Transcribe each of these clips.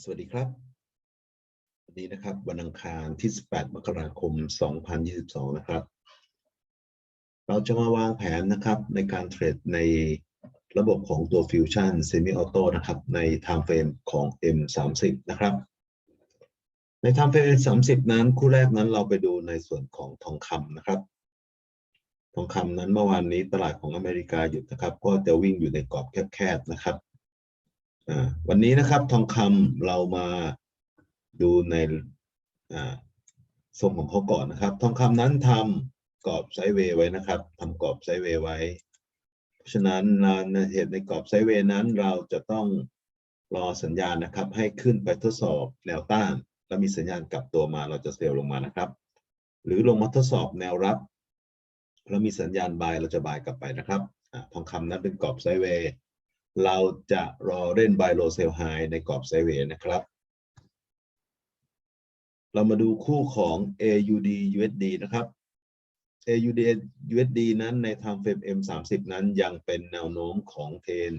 สวัสดีครับวันนี้นะครับ วันอังคารที่ 18 มกราคม 2022 นะครับ เราจะมาวางแผนนะครับในการเทรดในระบบของตัว Fusion Semi Auto นะครับ ใน Time Frame ของ M30 นะครับ ใน Time Frame M30 นั้นคู่แรกนั้นเราไปดูในส่วนของทองคำนะครับ ทองคำนั้นเมื่อวานนี้ตลาดของอเมริกาหยุดนะครับ ก็จะวิ่งอยู่ในกรอบแคบๆนะครับ วันนี้นะครับทองคำเรามาดูในทรงของเขาก่อนนะครับ ทองคำนั้นทำกรอบไซด์เวไว้นะครับทำกรอบไซด์เวไว้ เพราะฉะนั้นในเหตุในกรอบไซด์เวนั้นเราจะต้องรอสัญญาณนะครับ ให้ขึ้นไปทดสอบแนวต้าน แล้วมีสัญญาณกลับตัวมาเราจะเซลลงมานะครับ หรือลงมาทดสอบแนวรับแล้วมีสัญญาณบายเราจะบายกลับไปนะครับทองคำนั้นเป็นกรอบไซด์เวย์ เราจะรอเล่น buy low sell high ในกรอบไซเวนะครับ เรามาดูคู่ของ AUD USD นะครับ AUD USD นั้นใน time frame M30 นั้นยังเป็นแนวโน้มของเทรน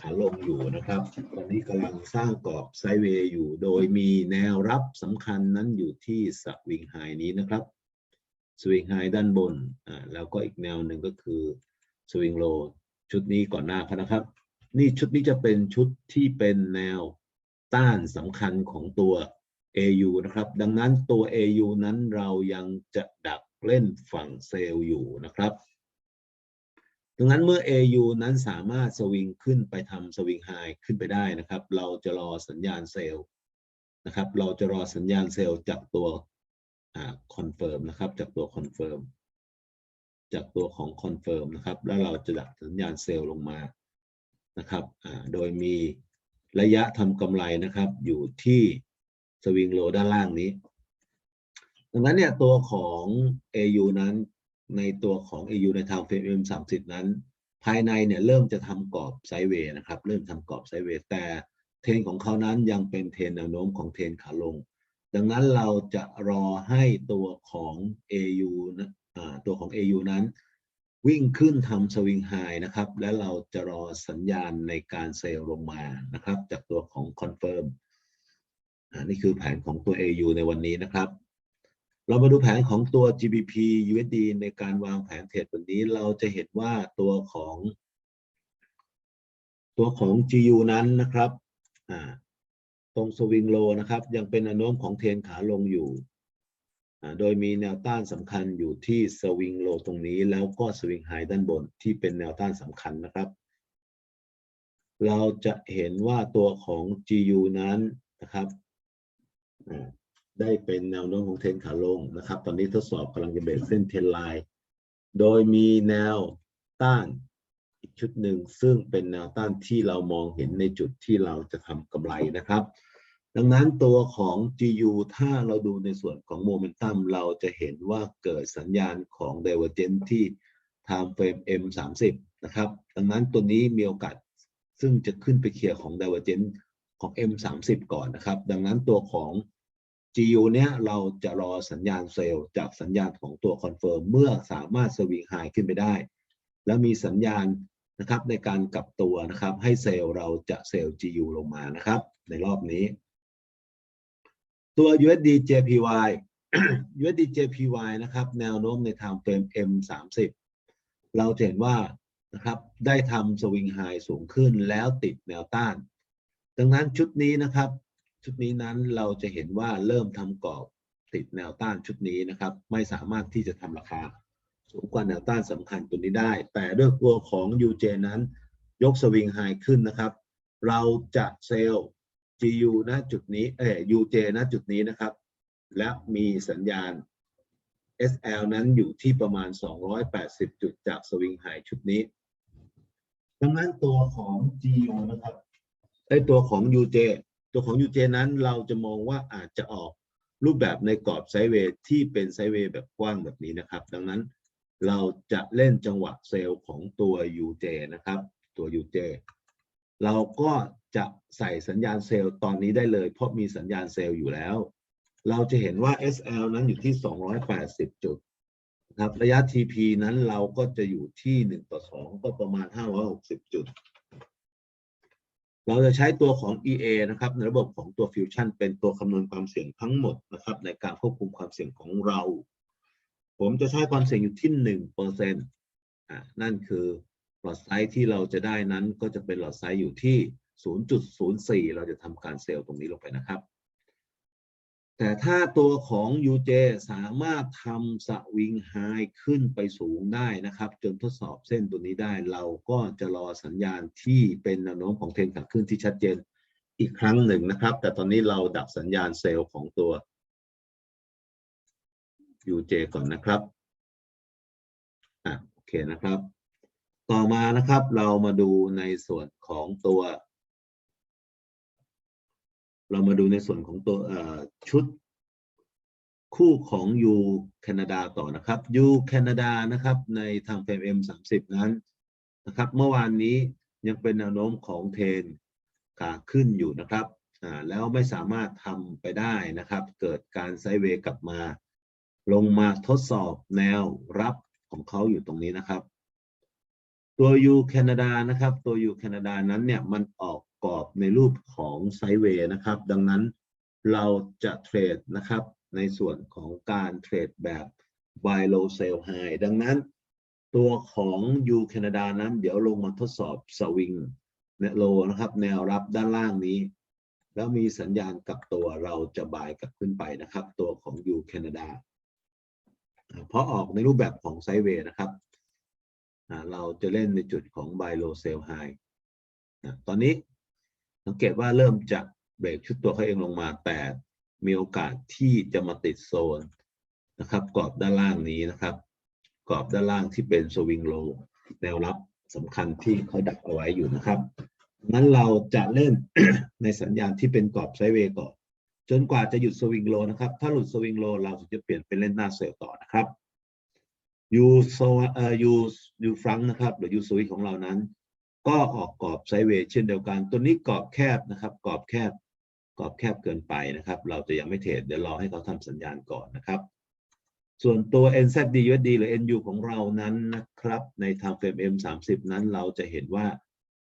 ขาลงอยู่นะครับ ตอนนี้กำลังสร้างกรอบไซเวย์อยู่ โดยมีแนวรับสำคัญนั้นอยู่ที่สวิงไฮนี้นะครับ สวิงไฮด้านบน แล้วก็อีกแนวหนึ่งก็คือสวิงโล ชุดนี้ก่อนหน้าเขานะครับ นี่ชุดนี้จะเป็นชุดที่เป็นแนวต้านสำคัญของตัว AU นะครับ ดังนั้นตัว AU นั้นเรายังจะดักเล่นฝั่งเซลล์อยู่นะครับ ดังนั้นเมื่อ AU นั้นสามารถสวิงขึ้นไปทำสวิงไฮขึ้นไปได้นะครับ เราจะรอสัญญาณเซลล์นะครับ เราจะรอสัญญาณเซลล์จากตัวคอนเฟิร์มนะครับ จากตัวคอนเฟิร์ม จากตัวของคอนเฟิร์มนะครับ แล้วเราจะดักสัญญาณเซลล์ลงมานะครับโดยมีระยะทำกำไรนะครับอยู่ที่สวิงโลด้านล่างนี้ ดังนั้นเนี่ยตัวของ AU นั้นในตัวของ AU ในทางเฟรม30 นั้น ภายในเนี่ยเริ่มจะทำกรอบไซด์เวย์นะครับ เริ่มทำกรอบไซด์เวย์แต่เทรนของเขานั้นยังเป็นเทรนแนวโน้มของเทรนขาลง ดังนั้นเราจะรอให้ตัวของ AU นะอ่าตัว ของ AU นั้น วิ่งขึ้นทำสวิงไฮนะครับ และเราจะรอสัญญาณในการเซลล์ลงมานะครับ จากตัวของคอนเฟิร์มอ่านี่คือแผนของตัว AU ในวันนี้นะครับ เรามาดูแผนของตัว GBP USD ในการวางแผนเทรดวันนี้เราจะเห็นว่าตัวของ ตัวของ GU นั้นนะครับตรงสวิงโลนะครับ ยังเป็นแนวโน้มของเทนขาลงอยู่ โดยมีแนวต้านสำคัญอยู่ที่สวิงโลตรงนี้แล้วก็สวิงไฮด้านบนที่เป็นแนวต้านสำคัญนะครับ เราจะเห็นว่าตัวของ GU นั้นนะครับได้เป็นแนวโน้มของเทนขาลงนะครับ ตอนนี้ทดสอบกำลังจะเบรกเส้นเทนไลน์โดยมีแนวต้านอีกชุดหนึ่งซึ่งเป็นแนวต้านที่เรามองเห็นในจุดที่เราจะทำกำไรนะครับ ดังนั้นตัวของ GU ถ้าเราดูในส่วนของโมเมนตัมเราจะเห็นว่าเกิดสัญญาณของ Divergence ที่ Time Frame M30 นะครับดังนั้นตัวนี้มีโอกาสซึ่งจะขึ้นไปเคลียร์ของ Divergence ของ M30 ก่อนนะครับ ดังนั้นตัวของ GU เนี้ยเราจะรอสัญญาณเซลล์จากสัญญาณของตัวคอนเฟิร์มเมื่อสามารถสวิงไฮขึ้นไปได้ แล้วมีสัญญาณนะครับในการกลับตัวนะครับ ให้เซลล์เราจะเซลล์ GU ลงมานะครับ ในรอบนี้ ตัว USD JPY USD JPY นะครับแนวโน้มในทางเฟรม M30 เราเห็นว่านะครับได้ทำสวิงไฮสูงขึ้นแล้วติดแนวต้าน ดังนั้นชุดนี้นะครับ ชุดนี้นั้นเราจะเห็นว่าเริ่มทำกรอบติดแนวต้านชุดนี้นะครับ ไม่สามารถที่จะทำราคา สูงกว่าแนวต้านสำคัญตัวนี้ได้ แต่ด้วยตัวของ UJ นั้นยกสวิงไฮขึ้นนะครับ เราจะเซลล์ GU ณจุดนี้เอ่อ UJ ณจุดนี้นะครับ และมีสัญญาณ SL นั้นอยู่ที่ประมาณ 280 จุดจากสวิงไฮชุดนี้ ดังนั้นตัวของ GU นะครับไอตัวของ UJ ตัวของ UJ นั้นเราจะมองว่าอาจจะออกรูปแบบในกรอบไซเวย์ที่เป็นไซเวย์แบบกว้างแบบนี้นะครับ ดังนั้นเราจะเล่นจังหวะเซลล์ของตัว UJ นะครับ ตัว UJ เราก็ จะใส่สัญญาณเซลล์ตอนนี้ได้เลย เพราะมีสัญญาณเซลล์อยู่แล้ว เราจะเห็นว่า SL นั้นอยู่ที่ 280 จุดนะครับระยะ TP นั้นเราก็จะอยู่ที่ 1 ต่อ 2 ก็ประมาณ 560 จุด เราจะใช้ตัวของ EA นะครับ ในระบบของตัว Fusion เป็นตัวคำนวณความเสี่ยงทั้งหมดนะครับ ในการควบคุมความเสี่ยงของเรา ผมจะใช้ความเสี่ยงอยู่ที่หนึ่งเปอร์เซ็นต์อ่านั่นคือหลอดไซส์ที่เราจะได้นั้นก็จะเป็นหลอดไซส์อยู่ที่ 0.04 เราจะทำการเซลล์ตรงนี้ลงไปนะครับ แต่ถ้าตัวของ UJ สามารถทำสวิงไฮขึ้นไปสูงได้นะครับ จนทดสอบเส้นตัวนี้ได้ เราก็จะรอสัญญาณที่เป็นแนวโน้มของเทรนขาขึ้นที่ชัดเจนอีกครั้งหนึ่งนะครับ แต่ตอนนี้เราดับสัญญาณเซลล์ของตัว UJ ก่อนนะครับอะโอเคนะครับ ต่อมานะครับเรามาดูในส่วนของตัว เรามาดูในส่วนของตัวชุดคู่ของ U แคนาดาต่อนะครับ U แคนาดานะครับในทางเฟรม M 30นั้นนะครับเมื่อวานนี้ยังเป็นแนวโน้มของเทรนขาขึ้นอยู่นะครับอ่าแล้วไม่สามารถทำไปได้นะครับ เกิดการไซด์เวย์กลับมา ลงมาทดสอบแนวรับของเขาอยู่ตรงนี้นะครับ ตัว U แคนาดานะครับ ตัว U แคนาดานั้นเนี่ยมันออก กรอบในรูปของไซด์เวย์นะครับ ดังนั้นเราจะเทรดนะครับ ในส่วนของการเทรดแบบ buy low sell high ดังนั้นตัวของ U แคนาดานั้น เดี๋ยวลงมาทดสอบสวิงเนโลนะครับ แนวรับด้านล่างนี้ แล้วมีสัญญาณกลับตัวเราจะบายกลับขึ้นไปนะครับ ตัวของ U แคนาดาเพราะออกในรูปแบบของไซด์เวย์นะครับเราจะเล่นในจุดของ buy low sell high ตอนนี้ สังเกตว่าเริ่มจะเบรกชุดตัวเขาเองลงมาแต่มีโอกาสที่จะมาติดโซนนะครับ กรอบด้านล่างนี้นะครับ กรอบด้านล่างที่เป็นสวิงโลแนวรับสำคัญที่เขาดักเอาไว้อยู่นะครับงั้นเราจะเล่นในสัญญาณที่เป็นกรอบไซด์เวก่อนจนกว่าจะหยุดสวิงโลนะครับ ถ้าหลุดสวิงโลเราจะเปลี่ยนเป็นเล่นหน้าเซลล์ต่อนะครับยูโซเอ่อยูยูฟรังนะครับ หรือยูสวิของเรานั้น ก็ออกกรอบไซด์เวย์เช่นเดียวกัน ตัวนี้กรอบแคบนะครับ กรอบแคบ กรอบแคบเกินไปนะครับ เราจะยังไม่เทรดเดี๋ยวรอให้เขาทำสัญญาณก่อนนะครับ ส่วนตัว NZD USD หรือ NU ของเรานั้นนะครับ ในทางเฟรม M30 นั้นเราจะเห็นว่า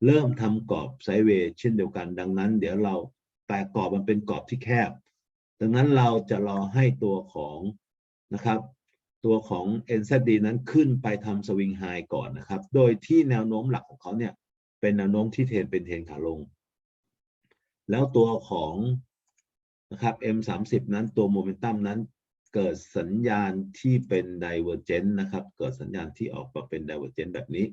เริ่มทำกรอบไซด์เวย์เช่นเดียวกัน ดังนั้น เดี๋ยวเราแต่กรอบมันเป็นกรอบที่แคบ ดังนั้นเราจะรอให้ตัวของนะครับตัวของ NZD นั้นขึ้นไปทำสวิงไฮก่อนนะครับ โดยที่แนวโน้มหลักของเขาเนี่ย เป็นแนวโน้มที่เทรนเป็นเทรนขาลง แล้วตัวของนะครับ M30 นั้นตัวโมเมนตัมนั้นเกิดสัญญาณที่เป็น Divergent นต์นะครับ เกิดสัญญาณที่ออกมาเป็น Divergent แบบนี้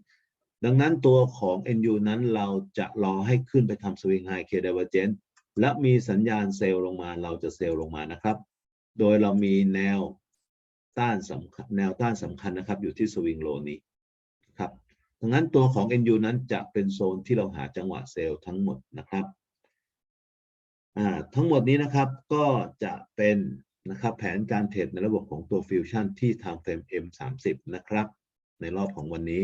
ดังนั้นตัวของ NU นั้นเราจะรอให้ขึ้นไปทำสวิงไฮเค Divergent และมีสัญญาณเซลล์ลงมาเราจะเซลล์ลงมานะครับ โดยเรามีแนวต้านสำคัญแนวต้านสำคัญนะครับ อยู่ที่สวิงโลนี้ ดังนั้นตัวของ NU นั้นจะเป็นโซนที่เราหาจังหวะเซลล์ทั้งหมดนะครับอ่าทั้งหมดนี้นะครับก็จะเป็นนะครับแผนการเทรดในระบบของตัวฟิวชั่นที่ทางเฟรม M30 นะครับ ในรอบของวันนี้